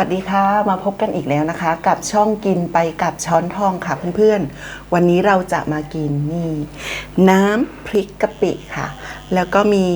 วัสดีค่ะ มาพบกันอีกแล้วนะคะ กับช่องกินไปกับช้อนทองค่ะเพื่อนๆ วันนี้เราจะมากินนี่น้ำพริกกะปิค่ะ แล้วก็มี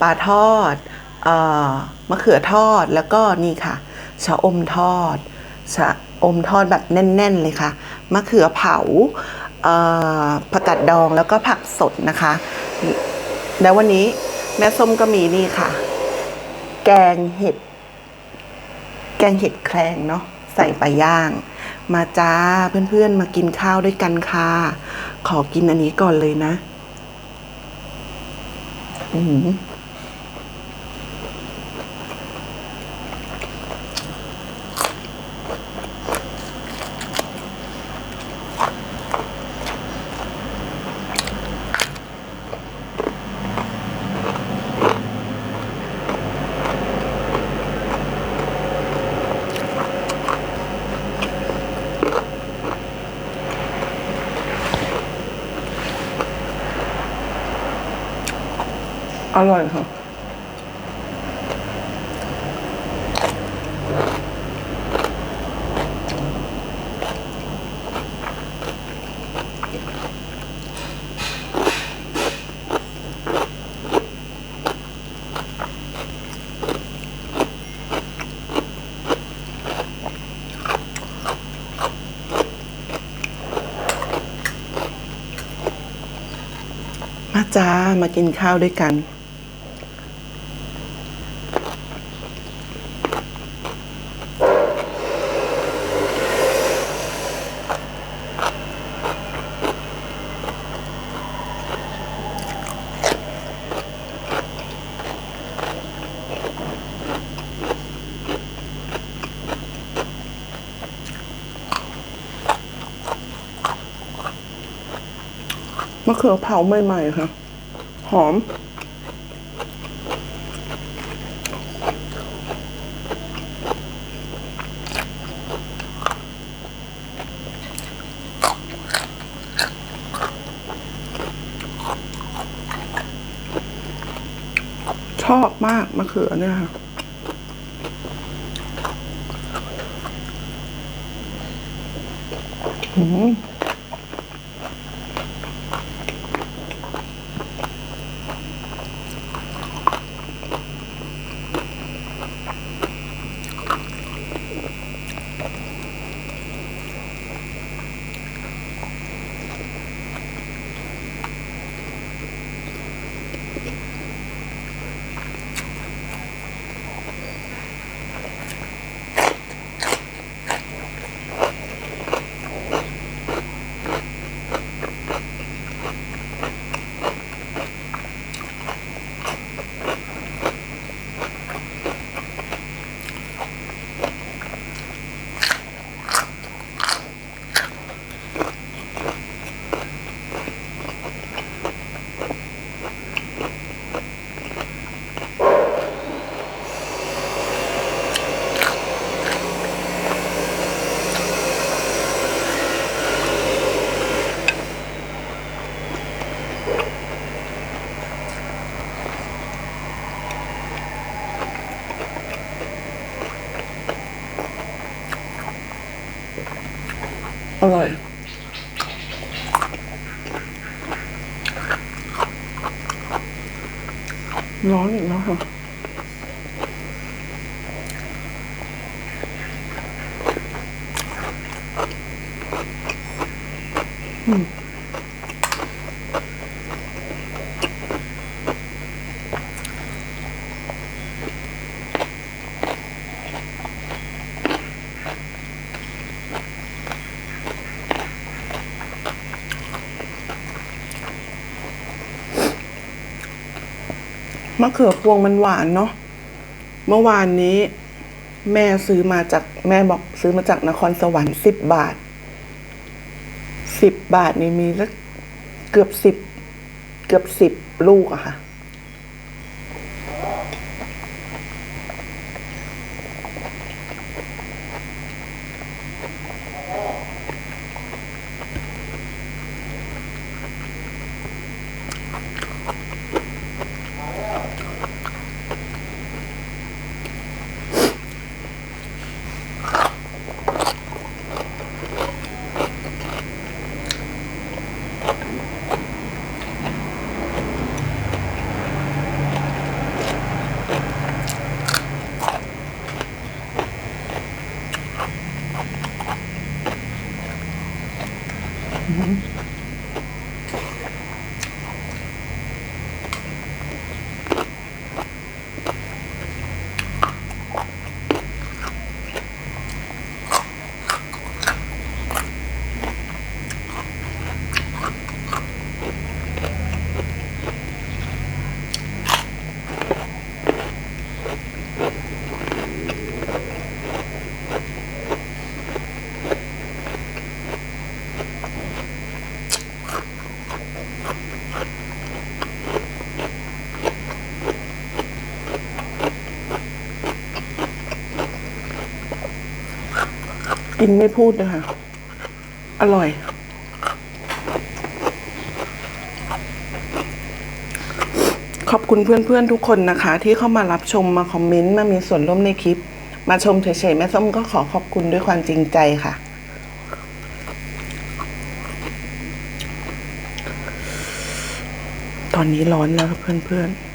ปลาทอดเอ่อมะเขือทอดแล้วก็นี่ค่ะชะอมทอดชะอมทอดแบบแน่น ๆ เลยค่ะมะเขือเผาเอ่อผักกาดดองแล้วก็ผักสดนะคะ แล้ววันนี้แม่ส้มก็มีนี่ค่ะ แกงเห็ด กงเห็ดแครงเนาะใส่ปลาย่าง มาจ้าเพื่อนๆมากินข้าวด้วยกันค่ะ ขอกินอันนี้ก่อนเลยนะ อือ อร่อยค่ะมาจ้ามากินข้าวด้วยกัน เขือเผาใหม่ๆค่ะ หอม ชอบมากมะเขือเนี่ยค่ะอืมร่อย ร้อนอีกแล้วค่ะม มะเขือพวงมันหวานเนาะเมื่อวานนี้ แม่ซื้อมาจากแม่บอกซื้อมาจากนครสวรรค์สิบบาทสิบบาทนี่มีสักเกือบสิบเกือบสิบลูกอะค่ะ Mm-hmm. กินไม่พูดนะคะ อร่อย ขอบคุณเพื่อนๆทุกคนนะคะ ที่เข้ามารับชมมาคอมเมนต์มามีส่วนร่วมในคลิป มาชมเฉยๆแม่ส้มก็ขอขอบคุณด้วยความจริงใจค่ะตอนนี้ร้อนแล้วเพื่อนๆ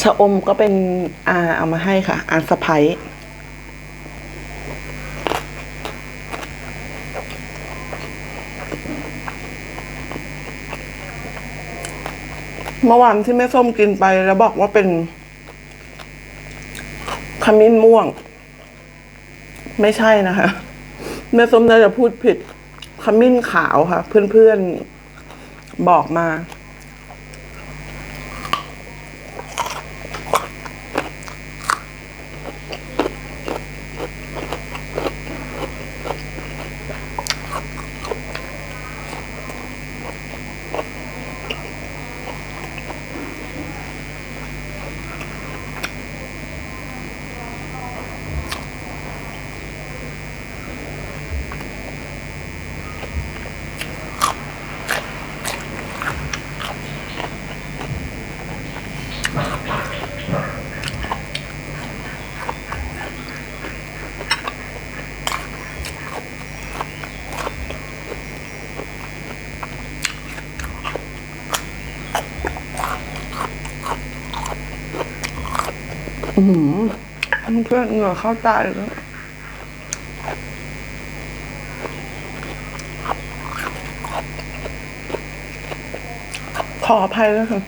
ชะอมก็เป็นอาเอามาให้ค่ะ อาสะพ้ยเมื่อวานที่แม่ส้มกินไปแล้วบอกว่าเป็นขมิ้นม่วง ไม่ใช่นะคะ แม่ส้มน่าจะพูดผิดขมิ้นขาวค่ะ เพื่อนๆบอกมา อืมเพื่อนเหงื่อเข้าตาเลยแล้วขออภัยแล้วค่ะ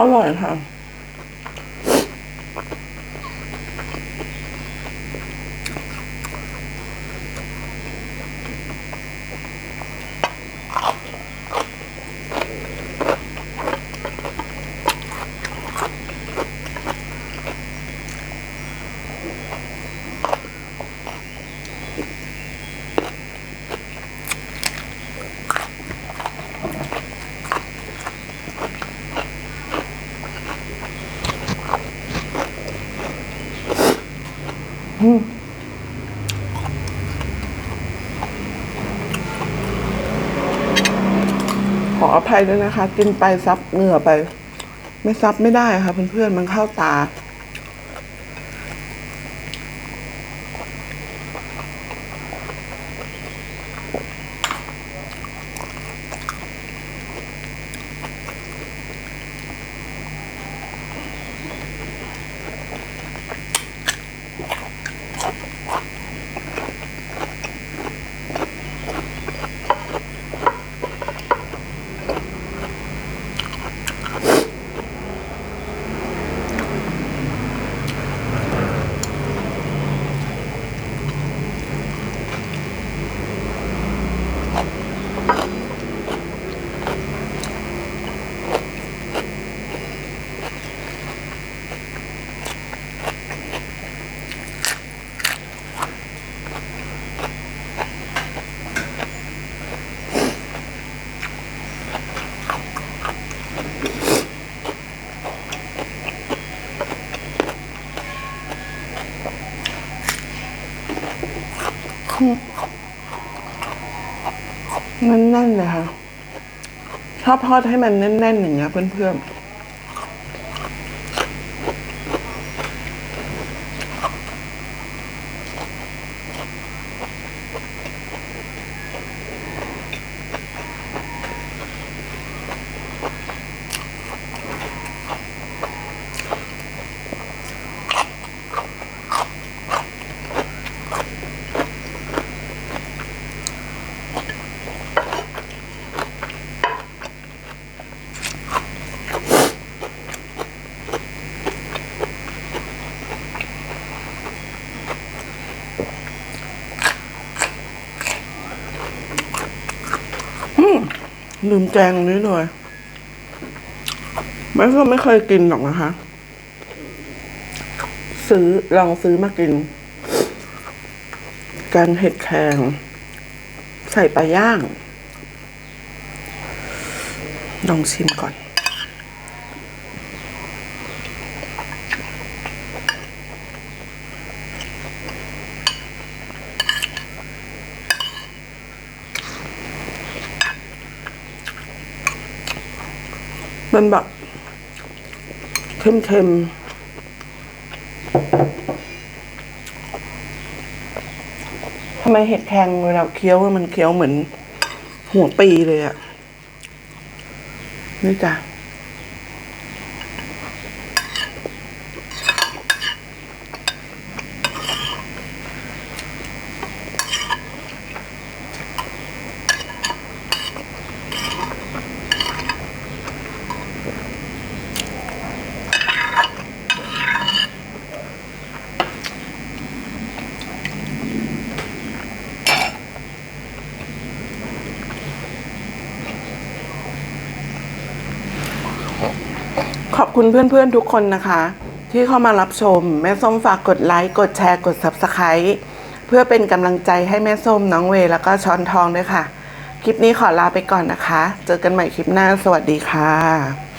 อร่อยค่ะ ออ ภัยด้วยนะคะ กินไปซับเหงื่อไป ไม่ซับไม่ได้ค่ะเพื่อนๆมันเข้าตา น่นๆเลยค่ะชอบทอดให้มันแน่นๆอย่างเงี้ยเพื่อนๆ ลืมแกงนี้เลยไม่ก็ไม่เคยกินหรอกนะคะ ซื้อลองซื้อมากิน แกงเห็ดแครงใส่ปลาย่าง ลองชิมก่อน มันแบบเค็มๆทำไมเห็ดแทงเวลาเคี้ยวมันเคี้ยวเหมือนหัวปีเลยอะนี่จ้ะ อบคุณเพื่อนๆทุกคนนะคะ ที่เข้ามารับชม แม่ส้มฝากกดไลค์กดแชร์กด Subscribe เพื่อเป็นกำลังใจให้แม่ส้มน้องเวแล้วก็ช้อนทองด้วยค่ะ คลิปนี้ขอลาไปก่อนนะคะ เจอกันใหม่คลิปหน้าสวัสดีค่ะ